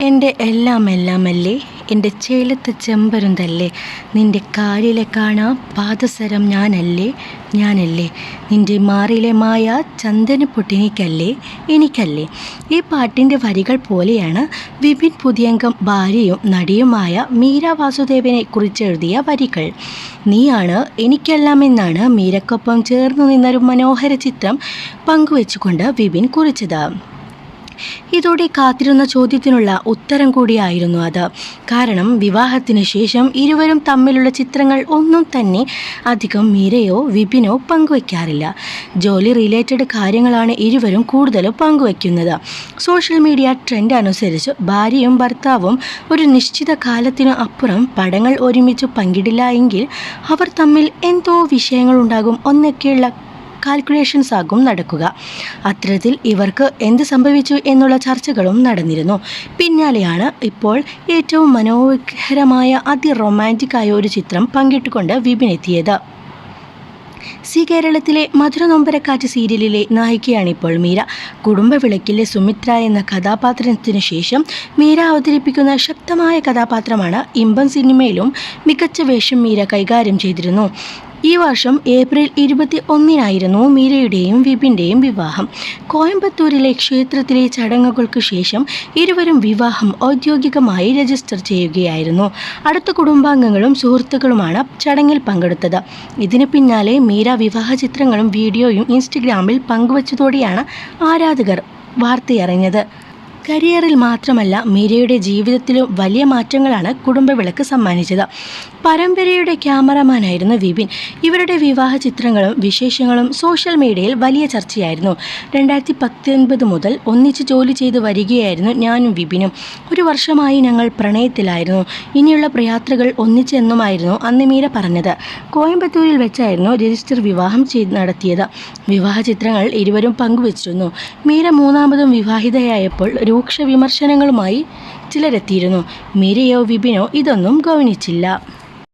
എന്റെ എല്ലാം എല്ലാമല്ലേ? എന്റെ ചേലത്ത് ചെമ്പരുന്തല്ലേ നിന്റെ കാലിലെ കാണാ പാദസരം ഞാനല്ലേ? ഞാനല്ലേ? നിന്റെ മാറിലെ മായ ചന്ദന പൊട്ടിനിക്കല്ലേ? എനിക്കല്ലേ? ഈ പാട്ടിന്റെ വരികൾ പോലെയാണ് വിപിൻ പുതിയംഗം ഭാര്യയും നടിയുമായ മീര വാസുദേവനെ കുറിച്ച് എഴുതിയ വരികൾ. നീയാണ് എനിക്കെല്ലാം എന്നാണ് മീരക്കൊപ്പം ചേർന്നു നിന്നൊരു മനോഹര ചിത്രം പങ്കുവെച്ചുകൊണ്ട് വിപിൻ കുറിച്ചത്. ഇതോടെ കാത്തിരുന്ന ചോദ്യത്തിനുള്ള ഉത്തരം കൂടിയായിരുന്നു അത്. കാരണം വിവാഹത്തിന് ശേഷം ഇരുവരും തമ്മിലുള്ള ചിത്രങ്ങൾ ഒന്നും തന്നെ അധികം മീരയോ വിപിനോ പങ്കുവയ്ക്കാറില്ല ജോലി റിലേറ്റഡ് കാര്യങ്ങളാണ് ഇരുവരും കൂടുതലും പങ്കുവയ്ക്കുന്നത് സോഷ്യൽ മീഡിയ ട്രെൻഡ് അനുസരിച്ച് ഭാര്യയും ഭർത്താവും ഒരു നിശ്ചിത കാലത്തിനു അപ്പുറം പടങ്ങൾ ഒരുമിച്ച് പങ്കിടില്ല എങ്കിൽ അവർ തമ്മിൽ എന്തോ വിഷയങ്ങളുണ്ടാകും ഒന്നൊക്കെയുള്ള കാൽക്കുലേഷൻസ് ആകും നടക്കുക. അത്തരത്തിൽ ഇവർക്ക് എന്ത് സംഭവിച്ചു എന്നുള്ള ചർച്ചകളും നടന്നിരുന്നു. പിന്നാലെയാണ് ഇപ്പോൾ ഏറ്റവും മനോഹരമായ അതിറൊമാന്റിക് ആയ ഒരു ചിത്രം പങ്കിട്ടുകൊണ്ട് വിപിൻ എത്തിയത്. സി കേരളത്തിലെ മധുരനൊമ്പരക്കാറ്റ് സീരിയലിലെ നായികയാണ് ഇപ്പോൾ മീര കുടുംബവിളക്കിലെ സുമിത്ര എന്ന കഥാപാത്രത്തിനു ശേഷം മീര അവതരിപ്പിക്കുന്ന ശക്തമായ കഥാപാത്രമാണ് ഇമ്പം സിനിമയിലും മികച്ച വേഷം മീര കൈകാര്യം ചെയ്തിരുന്നു. ഈ വർഷം ഏപ്രിൽ ഇരുപത്തി ഒന്നിനായിരുന്നു മീരയുടെയും വിപിന്റെയും വിവാഹം. കോയമ്പത്തൂരിലെ ക്ഷേത്രത്തിലെ ചടങ്ങുകൾക്ക് ശേഷം ഇരുവരും വിവാഹം ഔദ്യോഗികമായി രജിസ്റ്റർ ചെയ്യുകയായിരുന്നു. അടുത്ത കുടുംബാംഗങ്ങളും സുഹൃത്തുക്കളുമാണ് ചടങ്ങിൽ പങ്കെടുത്തത്. ഇതിന് പിന്നാലെ മീര വിവാഹ ചിത്രങ്ങളും വീഡിയോയും ഇൻസ്റ്റഗ്രാമിൽ പങ്കുവച്ചതോടെയാണ് ആരാധകർ വാർത്തയറിഞ്ഞത്. കരിയറിൽ മാത്രമല്ല മീരയുടെ ജീവിതത്തിലും വലിയ മാറ്റങ്ങളാണ് കുടുംബവിളക്ക് സമ്മാനിച്ചത്. പരമ്പരയുടെ ക്യാമറമാനായിരുന്നു വിപിൻ. ഇവരുടെ വിവാഹ ചിത്രങ്ങളും വിശേഷങ്ങളും സോഷ്യൽ മീഡിയയിൽ വലിയ ചർച്ചയായിരുന്നു. രണ്ടായിരത്തി പത്തൊൻപത് മുതൽ ഒന്നിച്ച് ജോലി ചെയ്ത് വരികയായിരുന്നു ഞാനും വിപിനും. ഒരു വർഷമായി ഞങ്ങൾ പ്രണയത്തിലായിരുന്നു. ഇനിയുള്ള പ്രയാത്രകൾ ഒന്നിച്ചെന്നുമായിരുന്നു അന്ന് മീര പറഞ്ഞത്. കോയമ്പത്തൂരിൽ വെച്ചായിരുന്നു രജിസ്റ്റർ വിവാഹം ചെയ്ത് നടത്തിയത്. വിവാഹ ചിത്രങ്ങൾ ഇരുവരും പങ്കുവച്ചിരുന്നു. മീര മൂന്നാമതും വിവാഹിതയായപ്പോൾ രൂക്ഷ വിമർശനങ്ങളുമായി ചിലരെത്തിയിരുന്നു. മീരയോ വിപിനോ ഇതൊന്നും ഗൗനിച്ചില്ല.